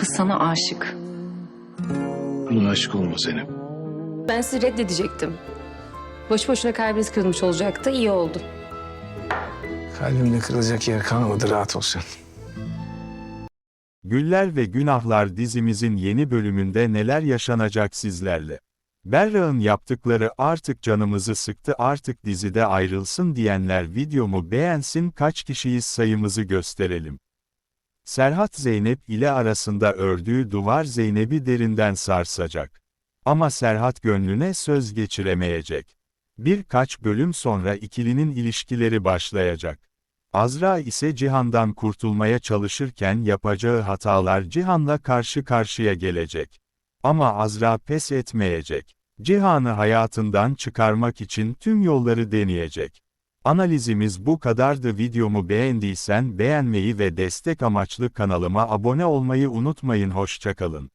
kız sana aşık. Buna aşık olma Zeynep. Ben sizi reddedecektim. Boş boşuna kalbiniz kırılmış olacaktı. iyi oldu. Kalbimde kırılacak yer kalmadı rahat ol sen. Güller ve Günahlar dizimizin yeni bölümünde neler yaşanacak sizlerle? Berra'nın yaptıkları artık canımızı sıktı artık dizide ayrılsın diyenler videomu beğensin kaç kişiyiz sayımızı gösterelim. Serhat Zeynep ile arasında ördüğü duvar Zeynep'i derinden sarsacak. Ama Serhat gönlüne söz geçiremeyecek. Birkaç bölüm sonra ikilinin ilişkileri başlayacak. Azra ise Cihan'dan kurtulmaya çalışırken yapacağı hatalar Cihan'la karşı karşıya gelecek. Ama Azra pes etmeyecek. Cihan'ı hayatından çıkarmak için tüm yolları deneyecek. Analizimiz bu kadardı videomu beğendiysen beğenmeyi ve destek amaçlı kanalıma abone olmayı unutmayın hoşçakalın.